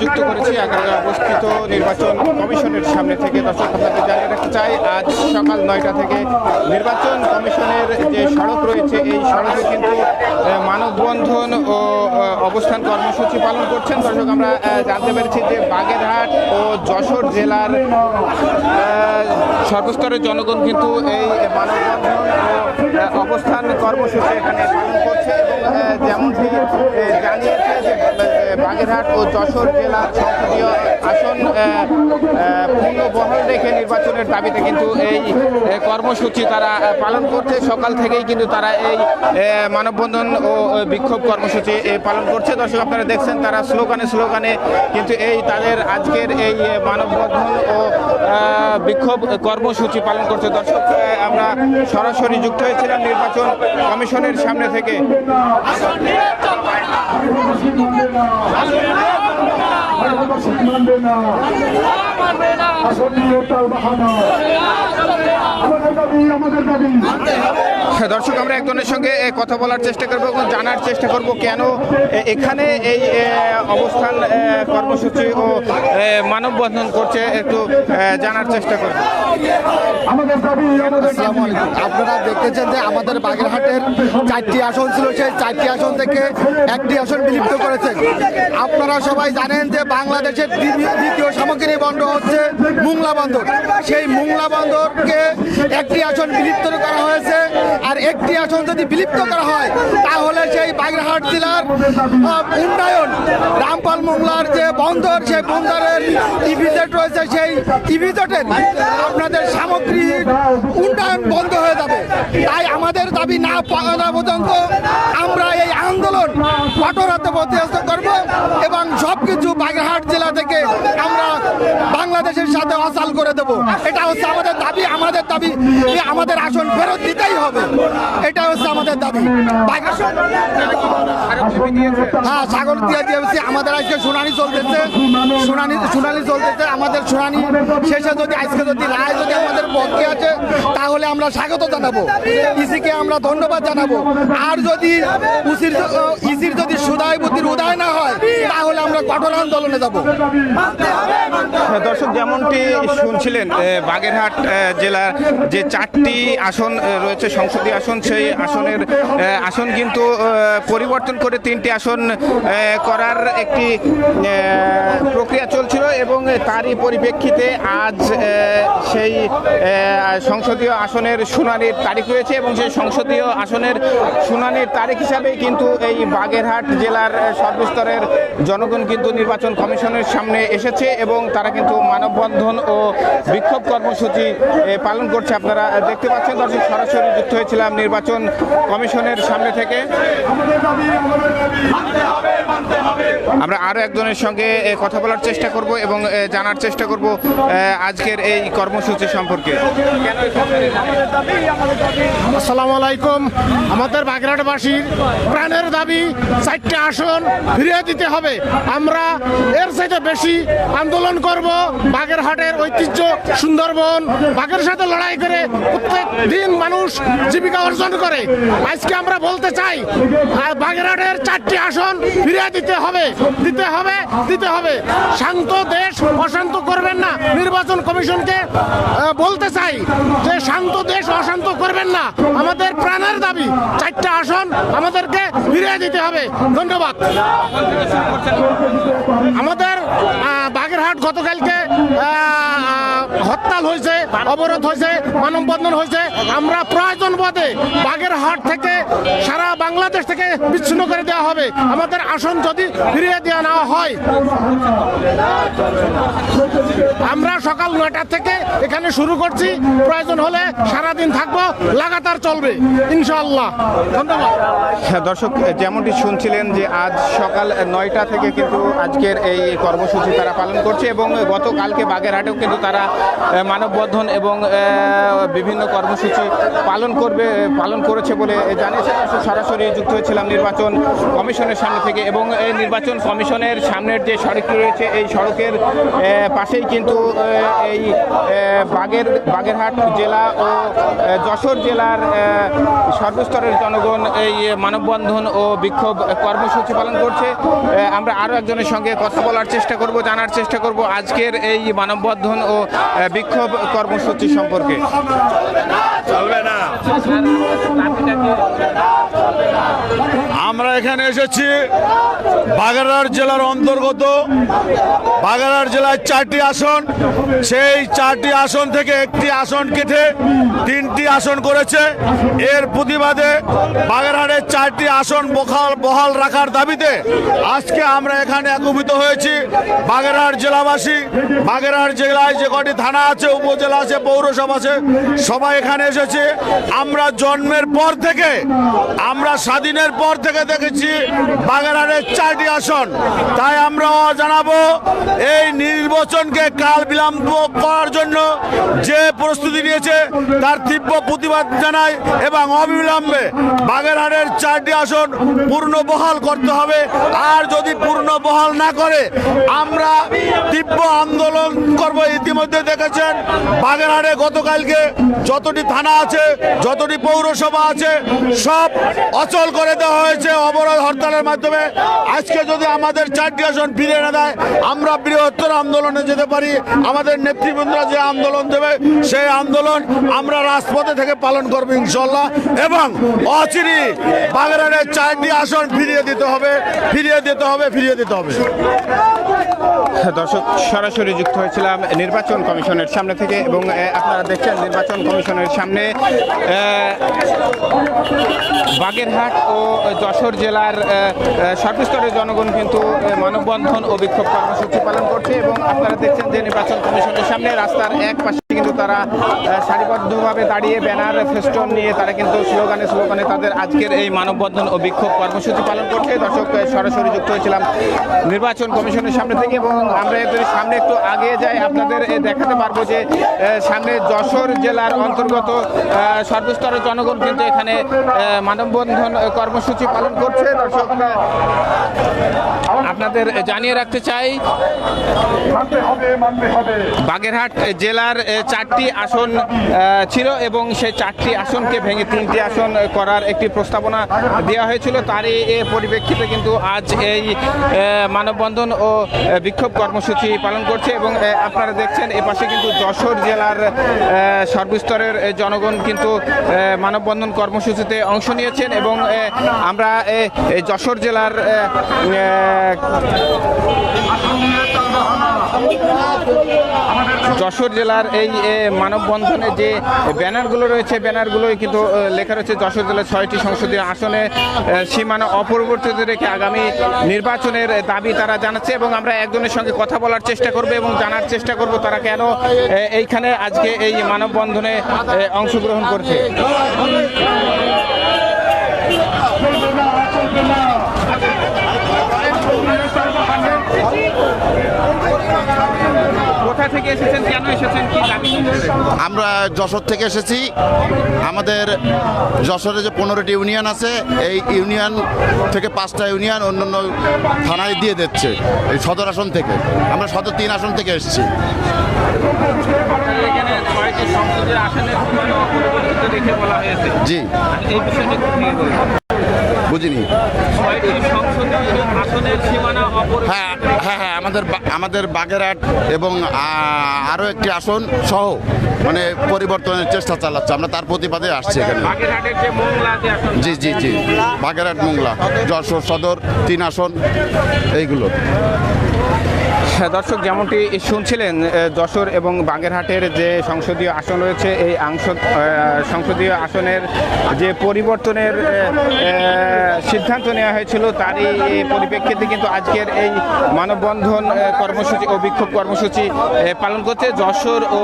যুক্ত করেছি আগামী অবস্থিত নির্বাচন কমিশনের সামনে থেকে। দর্শক আপনাদের জানিয়ে রাখতে চাই আজ সকাল নয়টা থেকে নির্বাচন কমিশনের যে সড়ক রয়েছে এই সড়কে কিন্তু মানববন্ধন ও অবস্থান কর্মসূচি পালন করছেন। দর্শক আমরা জানতে পেরেছি যে বাগেরহাট ও যশোর জেলার সর্বস্তরের জনগণ কিন্তু এই মানববন্ধন ও আহ, অবস্থান কর্মসূচি এখানে পালন করছে যেমনটি জানিয়েছে যে বাগেরহাট ও যশোর জেলা সংসদীয় আসন আহ, আহ, পূর্ণ বহাল রেখে নির্বাচনের দাবিতে কিন্তু এই কর্মসূচি তারা পালন করছে। সকাল থেকেই কিন্তু তারা এই মানববন্ধন ও বিক্ষোভ কর্মসূচি পালন করছে। দর্শক আপনারা দেখছেন তারা স্লোগানে স্লোগানে কিন্তু এই তাদের আজকের এই মানববন্ধন ও বিক্ষোভ কর্মসূচি পালন করছে। দর্শক আমরা সরাসরি যুক্ত হয়েছিলাম নির্বাচন কমিশনের সামনে থেকে। মানবে না আসন নিয়ে তার বাহানা আমাদের দাবি আমাদের দাবি হ্যাঁ, দর্শক আমরা একজনের সঙ্গে এ, কথা বলার চেষ্টা করব এবং জানার চেষ্টা করব কেন এখানে এই অবস্থান কর্মসূচি ও মানববন্ধন করছে একটু জানার চেষ্টা করব আমাদের দাবি আমাদের আসসালামু আলাইকুম। আপনারা দেখতেছেন যে আমাদের বাগেরহাটের চারটি আসন ছিল সেই চারটি আসন থেকে একটি আসন বিলুপ্ত করেছেন আপনারা সবাই জানেন যে বাংলাদেশের দ্বিতীয়- দ্বিতীয় সামগ্রী বন্দর হচ্ছে মুংলা বন্দর। সেই মুংলা বন্দরকে একটি আসন বিলুপ্ত করা হয়েছে। আর একটি আসন যদি বিলুপ্ত করা হয়, তাহলে সেই বাগেরহাট জেলার উন্নয়ন, রামপাল মোংলার যে বন্দর, সেই বন্দরের ইভিজেট রয়েছে, সেই ইভিজেটের আপনাদের সামগ্রিক উন্নয়ন বন্ধ হয়ে যাবে। তাই আমাদের দাবি না পাওয়া পর্যন্ত আমরা এই আন্দোলন কঠোর হাতে প্রতিহত করব এবং সবকিছু বাগেরহাট জেলা থেকে আমরা বাংলাদেশের সাথে অসাল করে দেব। এটা হচ্ছে আমাদের দাবি আমাদের দাবি আমাদের আসন ফেরত দিতেই হবে। এটা হচ্ছে আমাদের দাবি। হ্যাঁ সাগর দিয়ে দিয়েছি। আমাদের আজকে শুনানি চলতেছে। শুনানি শুনানি চলতেছে। আমাদের শুনানি শেষে যদি, আজকে যদি রায় যদি আমাদের পক্ষে আছে, তাহলে আমরা স্বাগত জানাব। ইসিকে আমরা ধন্যবাদ জানাব। আর যদি ইসির যদি সুদায় বুদ্ধির উদয় না হয় তাহলে আমরা কঠোর আন্দোলনে যাব। দর্শক, যেমনটি শুনছিলেন বাগেরহাট জেলার যে চারটি আসন রয়েছে, সংসদীয় আসন, সেই আসনের আসন কিন্তু পরিবর্তন করে তিনটি আসন করার একটি প্রক্রিয়া চলছিল এবং তারই পরিপ্রেক্ষিতে আজ সেই সংসদীয় আসনের শুনানির তারিখ রয়েছে এবং সেই সংসদীয় আসনের শুনানির তারিখ হিসাবেই কিন্তু এই বাগেরহাট জেলার সর্বস্তরের জনগণ কিন্তু নির্বাচন কমিশনের সামনে এসেছে এবং তারা কিন্তু মানববন্ধন ও বিক্ষোভ কর্মসূচি পালন করছে আপনারা। দেখতে পাচ্ছেন দর্শক, সরাসরি যুক্ত হয়েছিলাম নির্বাচন কমিশনের সামনে থেকে। আমরা আরও একজনের সঙ্গে কথা বলার চেষ্টা করব এবং জানার চেষ্টা করব আজকের এই কর্মসূচি সম্পর্কে। আসসালামু আলাইকুম। আমাদের বাগেরহাটবাসীর প্রাণের দাবি, চারটে আসন ফিরিয়ে দিতে হবে। আমরা এর চাইতে বেশি আন্দোলন করব। বাগেরহাটের ঐতিহ্য সুন্দরবন বাঘের সাথে লড়াই করে প্রত্যেক দিন মানুষ জীবিকা অর্জন করে। আজকে আমরা বলতে চাই আহ, বাগেরহাটের চারটি আসন ফিরিয়ে দিতে হবে দিতে হবে দিতে হবে। শান্ত দেশ অশান্ত করবেন না। নির্বাচন কমিশনকে বলতে চাই যে শান্ত দেশ অশান্ত করবেন না। আমাদের প্রাণের দাবি চারটা আসন আমাদেরকে ফিরিয়ে দিতে হবে। ধন্যবাদ। আমাদের বাগেরহাট গতকালকে হরতাল হয়েছে অবরোধ হয়েছে মানববন্ধন হয়েছে। আমরা প্রয়োজন বোধে বাগেরহাট থেকে সারা বাংলাদেশ থেকে বিচ্ছিন্ন করে দেওয়া হবে। আমাদের আসন যদি ফিরিয়ে দেওয়া না হয় আমরা সকাল নয়টা থেকে এখানে শুরু করছি। প্রয়োজন হলে সারাদিন থাকব লাগাতার চলবে ইনশাল্লাহ ধন্যবাদ। হ্যাঁ, দর্শক যেমনটি শুনছিলেন যে আজ সকাল নয়টা থেকে কিন্তু আজকের এই কর্মসূচি তারা পালন করছে এবং গতকালকে বাগেরহাটেও কিন্তু তারা মানববন্ধন এবং বিভিন্ন কর্মসূচি পালন করবে, পালন করেছে বলে জানিয়েছে। সরাসরি যুক্ত হয়েছিলাম নির্বাচন কমিশনের সামনে থেকে এবং এই নির্বাচন কমিশনের সামনের যে সড়কটি রয়েছে, এই সড়কের পাশেই কিন্তু এই বাগের, বাগেরহাট জেলা ও যশোর জেলার সর্বস্তরের জনগণ এই মানববন্ধন ও বিক্ষোভ কর্মসূচি পালন করছে। আমরা আরও একজনের সঙ্গে কথা বলার চেষ্টা করব, জানার চেষ্টা করব আজকের এই মানববন্ধন ও বিক্ষোভ কর্মসূচি সম্পর্কে। চলবে না। আমরা এখানে এসেছি বাগেরহাট জেলার অন্তর্গত। বাগেরহাট জেলার চারটি আসন। সেই চারটি আসন থেকে একটি আসন কেটে তিনটি আসন করেছে। এর প্রতিবাদে বাগেরহাটের চারটি আসন বহাল বহাল রাখার দাবিতে আজকে আমরা এখানে একত্রিত হয়েছি। বাগেরহাট জেলাবাসী, বাগেরহাট জেলায় যে কটি থানা আছে, উপজেলা আছে, পৌরসভা আছে, সবাই এখানে এসেছে। আমরা জন্মের পর থেকে আমরা স্বাধীনের পর থেকে দেখেছি বাগেরহাটের চারটি আসন। তাই আমরা জানাব, এই নির্বাচনকে কাল বিলম্ব করার জন্য যে প্রস্তুতি নিয়েছে, তার তীব্র প্রতিবাদ জানাই এবং অবিলম্বে বাগেরহাটের চারটি আসন পূর্ণ বহাল করতে হবে। আর যদি পূর্ণ বহাল না করে, আমরা তীব্র আন্দোলন করব ইতিমধ্যে দেখেছেন, বাগেরহাটে গতকালকে যতটি থানা আছে, যতটি পৌরসভা আছে, সব অচল করে দেওয়া হয়েছে অবরোধ হরতালের মাধ্যমে। আজকে যদি আমাদের চারটি আসন ফিরে না দেয়, আমরা বৃহত্তর আন্দোলনে যেতে পারি। আমাদের নেতৃবৃন্দরা যে আন্দোলন দেবে, সেই আন্দোলন আমরা রাজপথে থেকে পালন করব ইনশাল্লাহ। এবং অচিরি বাগেরহাটের চারটি আসন ফিরিয়ে দিতে হবে, ফিরিয়ে দিতে হবে, ফিরিয়ে দিতে হবে। দর্শক, সরাসরি যুক্ত হয়েছিলাম নির্বাচন কমিশনের সামনে থেকে এবং আপনারা দেখছেন নির্বাচন কমিশনের সামনে বাগেরহাট ও যশোর জেলার সর্বস্তরের জনগণ কিন্তু মানববন্ধন ও বিক্ষোভ কর্মসূচি পালন করছে এবং আপনারা দেখছেন যে নির্বাচন কমিশনের সামনে রাস্তার এক পাশে কিন্তু তারা সারিবদ্ধভাবে দাঁড়িয়ে ব্যানার, ফেস্টন নিয়ে তারা কিন্তু স্লোগানে স্লোগানে তাদের আজকের এই মানববন্ধন ও বিক্ষোভ কর্মসূচি পালন করছে। দর্শক সরাসরি যুক্ত হয়েছিলাম নির্বাচন কমিশনের সামনে থেকে এবং আমরা যদি সামনে একটু আগে যাই। আপনাদের দেখাতে পারব যে সামনে যশোর জেলার অন্তর্গত সর্বস্তরের জনগণ কিন্তু এখানে মানববন্ধন কর্মসূচি পালন করছে। দর্শক আপনাদের জানিয়ে রাখতে চাই, বাগেরহাট জেলার চারটি আসন ছিল এবং সেই চারটি আসনকে ভেঙে তিনটি আসন করার একটি প্রস্তাবনা দেওয়া হয়েছিল। তারই পরিপ্রেক্ষিতে কিন্তু আজ এই মানববন্ধন ও বিক্ষোভ কর্মসূচি পালন করছে এবং আপনারা দেখছেন এ পাশে কিন্তু যশোর জেলার সর্বস্তরের জনগণ কিন্তু মানববন্ধন কর্মসূচিতে অংশ নিয়েছেন এবং আমরা যশোর জেলার যশোর জেলার এই এ, মানববন্ধনে যে ব্যানারগুলো রয়েছে ব্যানারগুলোই কিন্তু লেখা রয়েছে যশোর জেলার ছয়টি সংসদীয় আসনে সীমানা অপরিবর্তিত রেখে আগামী নির্বাচনের দাবি তারা জানাচ্ছে এবং আমরা একজনের সঙ্গে কথা বলার চেষ্টা করব এবং জানার চেষ্টা করব তারা কেন এইখানে আজকে এই মানববন্ধনে অংশগ্রহণ করছে চলবে না চলবে না কোথা থেকে এসেছেন কেন এসেছেন কি আমরা যশোর থেকে এসেছি। আমাদের যশোরে যে পনেরোটি ইউনিয়ন আছে এই ইউনিয়ন থেকে পাঁচটা ইউনিয়ন অন্যান্য থানায় দিয়ে দিচ্ছে এই সদর আসন থেকে। আমরা সদর তিন আসন থেকে এসেছি। জি। বুঝিনি। হ্যাঁ হ্যাঁ হ্যাঁ আমাদের আমাদের বাগেরহাট এবং আরও একটি আসন সহ মানে পরিবর্তনের চেষ্টা চালাচ্ছে। আমরা তার প্রতিবাদে আসছি এখানে। জি জি জি। বাগেরহাট মোংলা যশোর সদর তিন আসন এইগুলো। দর্শক, যেমনটি শুনছিলেন যশোর এবং বাগেরহাটের যে সংসদীয় আসন রয়েছে, এই সংসদীয় আসনের যে পরিবর্তনের সিদ্ধান্ত নেওয়া হয়েছিল, তারই পরিপ্রেক্ষিতে কিন্তু আজকের এই মানববন্ধন কর্মসূচি ও বিক্ষোভ কর্মসূচি পালন করছে যশোর ও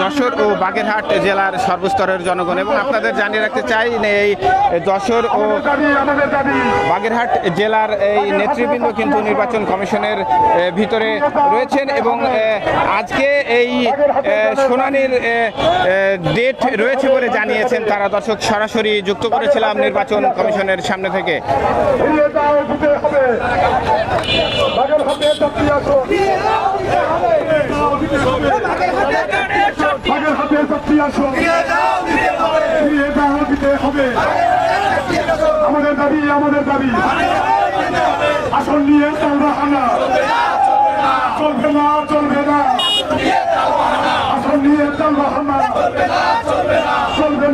যশোর ও বাগেরহাট জেলার সর্বস্তরের জনগণ। এবং আপনাদের জানিয়ে রাখতে চাই, এই যশোর ও বাগেরহাট জেলার এই নেতৃবৃন্দ কিন্তু নির্বাচন কমিশনের ভিতরে রয়েছেন এবং আজকে এই শুনানির ডেট রয়েছে বলে জানিয়েছেন তারা। দর্শক সরাসরি যুক্ত করেছিলাম নির্বাচন কমিশনের সামনে থেকে। দাবি, আমাদের দাবি। আসন নিয়ে চলবে হানা। চলবে না চলবে না। আসন নিয়ে চলবে হানা। চলবে না